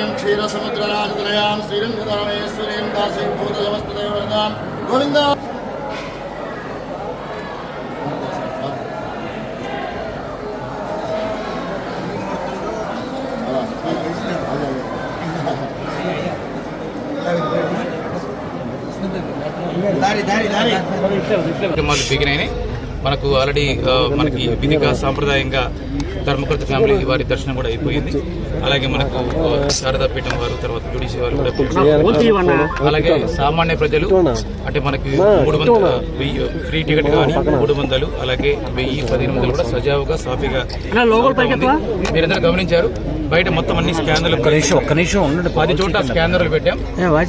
లక్ష్మీం క్షీరసముద్రరాజతనయాం శ్రీరంగధరమేశ్వరీం దాసీం భూతలమస్తదేవరదాం గోవింద కార్యక్రమాలు బిగినాయి మనకు ఆల్రెడీ ఆ, మనకి విధిగా సాంప్రదాయంగా ధర్మకృత ఫ్యామిలీ వారి దర్శనం కూడా అయిపోయింది. అలాగే మనకు ఆ, శారదా పీఠం వారు తర్వాత జుడిషి వారు కూడా. అలాగే సామాన్య ప్రజలు అంటే మనకి మూడు వందల వెయ్యి ఫ్రీ టికెట్ కానీ మూడు వందలు అలాగే వెయ్యి పదిహేను వందలు కూడా సజావుగా సాఫీగా. మీరందరూ గమనించారు. బయట మొత్తం అన్ని స్కానర్లు ఒక్క నిమిషం ఒక్క నిమిషం ఉండండి పది చోట్ల స్కానర్లు పెట్టాం.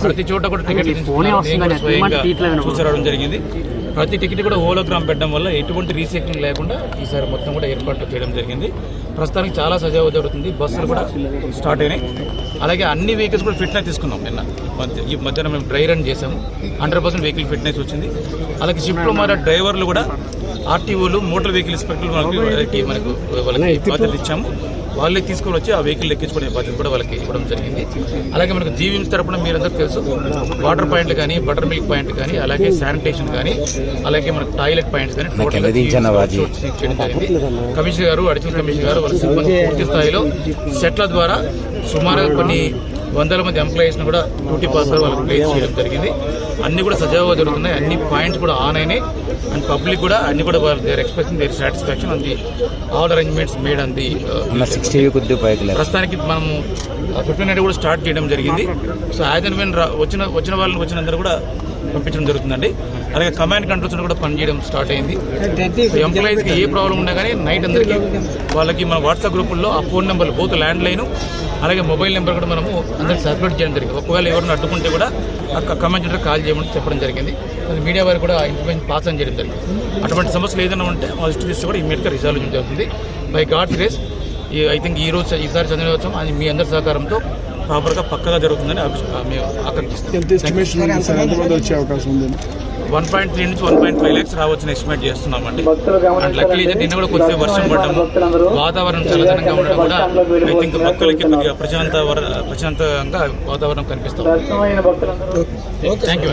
ప్రతి చోట కూడా టికెట్ చూసరావడం జరిగింది. ప్రతి టికెట్ కూడా హోలోగ్రామ్ పెట్టడం వల్ల ఎటువంటి రీసైక్లింగ్ లేకుండా ఈసారి మొత్తం కూడా ఏర్పాట్లు చేయడం జరిగింది. ప్రస్తుతానికి చాలా సజావు జరుగుతుంది. బస్సులు కూడా స్టార్ట్ అయినాయి. అలాగే అన్ని వెహికల్స్ కూడా ఫిట్నెస్ తీసుకున్నాం నిన్న. ఈ మధ్యాహ్నం మేము డ్రై రన్ చేసాము హండ్రెడ్ పర్సెంట్ వెహికల్ ఫిట్నెస్ వచ్చింది. అలాగే షిఫ్ట్లో మారే డ్రైవర్లు కూడా ఆర్టీఓలు మోటార్ వెహికల్ ఇన్స్పెక్టర్లు మనకి మనకు వాళ్ళకి ఇచ్చాము. వాళ్ళే తీసుకొని వచ్చి ఆ వెహికల్ ఎక్కించుకునే బాధ్యత కూడా వాళ్ళకి ఇవ్వడం జరిగింది. అలాగే మనకు జీవీఎంస్ తరపున మీరందరూ తెలుసు వాటర్ పాయింట్లు కానీ బటర్ మిల్క్ పాయింట్ కానీ అలాగే శానిటేషన్ కానీ అలాగే మనకు టాయిలెట్ పాయింట్స్ కానీ కమిషనర్ గారు అడిషనల్ కమిషనర్ గారు వాళ్ళ సిబ్బంది పూర్తి స్థాయిలో సెట్ల ద్వారా సుమారు కొన్ని వందల మంది ఎంప్లాయీస్ కూడా డ్యూటీ పాస్ వాళ్ళకి ప్లేస్ చేయడం జరిగింది. అన్ని కూడా సజావుగా జరుగుతున్నాయి. అన్ని పాయింట్స్ కూడా ఆన్ అయినాయి. అండ్ పబ్లిక్ కూడా అన్ని కూడా దేర్ ఎక్స్ప్రెసింగ్ దేర్ సాటిస్ఫాక్షన్ అంది ఆల్ అరేంజ్మెంట్స్ మేడ్ అంది సిక్స్టీ ప్రస్తుతానికి మనం ఫిఫ్టీన్ నైట్ కూడా స్టార్ట్ చేయడం జరిగింది. సో యాజ్ అండ్ వెన్ వచ్చిన వచ్చిన వాళ్ళని వచ్చినందరూ కూడా పంపించడం జరుగుతుందండి. అలాగే కమాండ్ కంట్రోల్స్ కూడా పనిచేయడం స్టార్ట్ అయింది. ఎంప్లాయీస్కి ఏ ప్రాబ్లం ఉన్నా కానీ నైట్ అందరికీ వాళ్ళకి మన వాట్సాప్ గ్రూపుల్లో ఆ phone number both landline అలాగే మొబైల్ నెంబర్ కూడా మనము అందరికి సర్క్యులేట్ చేయడం జరిగింది. ఒకవేళ ఎవరిని అడ్డుకుంటే కూడా ఆ కమాండ్ సెంటర్ కాల్ చేయమని చెప్పడం జరిగింది. అది మీడియా వారికి కూడా ఇన్ఫర్మేషన్ పాస్ అని చేయడం జరిగింది. అటువంటి సమస్యలు ఏదైనా ఉంటే మా దృష్టి తీస్తే కూడా ఇమీడియట్గా రిజాల్వ్ చేయడం జరుగుతుంది. బై గాడ్ గ్రేస్ ఈ ఐ థింక్ ఈ రోజు ఈసారి చంద్రోత్సవం అది మీ అందరి సహకారంతో ప్రాపర్గా పక్కగా జరుగుతుందని మేము ఆకాంక్షిస్తాం వన్ పాయింట్ త్రీ నుంచి వన్ పాయింట్ ఫైవ్ ల్యాక్స్ రావచ్చని ఎస్టిమేట్ చేస్తున్నామండి. అండ్ లక్కీ నిన్న కూడా కొద్దిగా వర్షం పడడం వాతావరణం చల్లదనంగా ఉండడం కూడా ఐ థింక్ భక్తులకి కొద్దిగా ప్రశాంత ప్రశాంతంగా వాతావరణం కనిపిస్తాం థ్యాంక్ యూ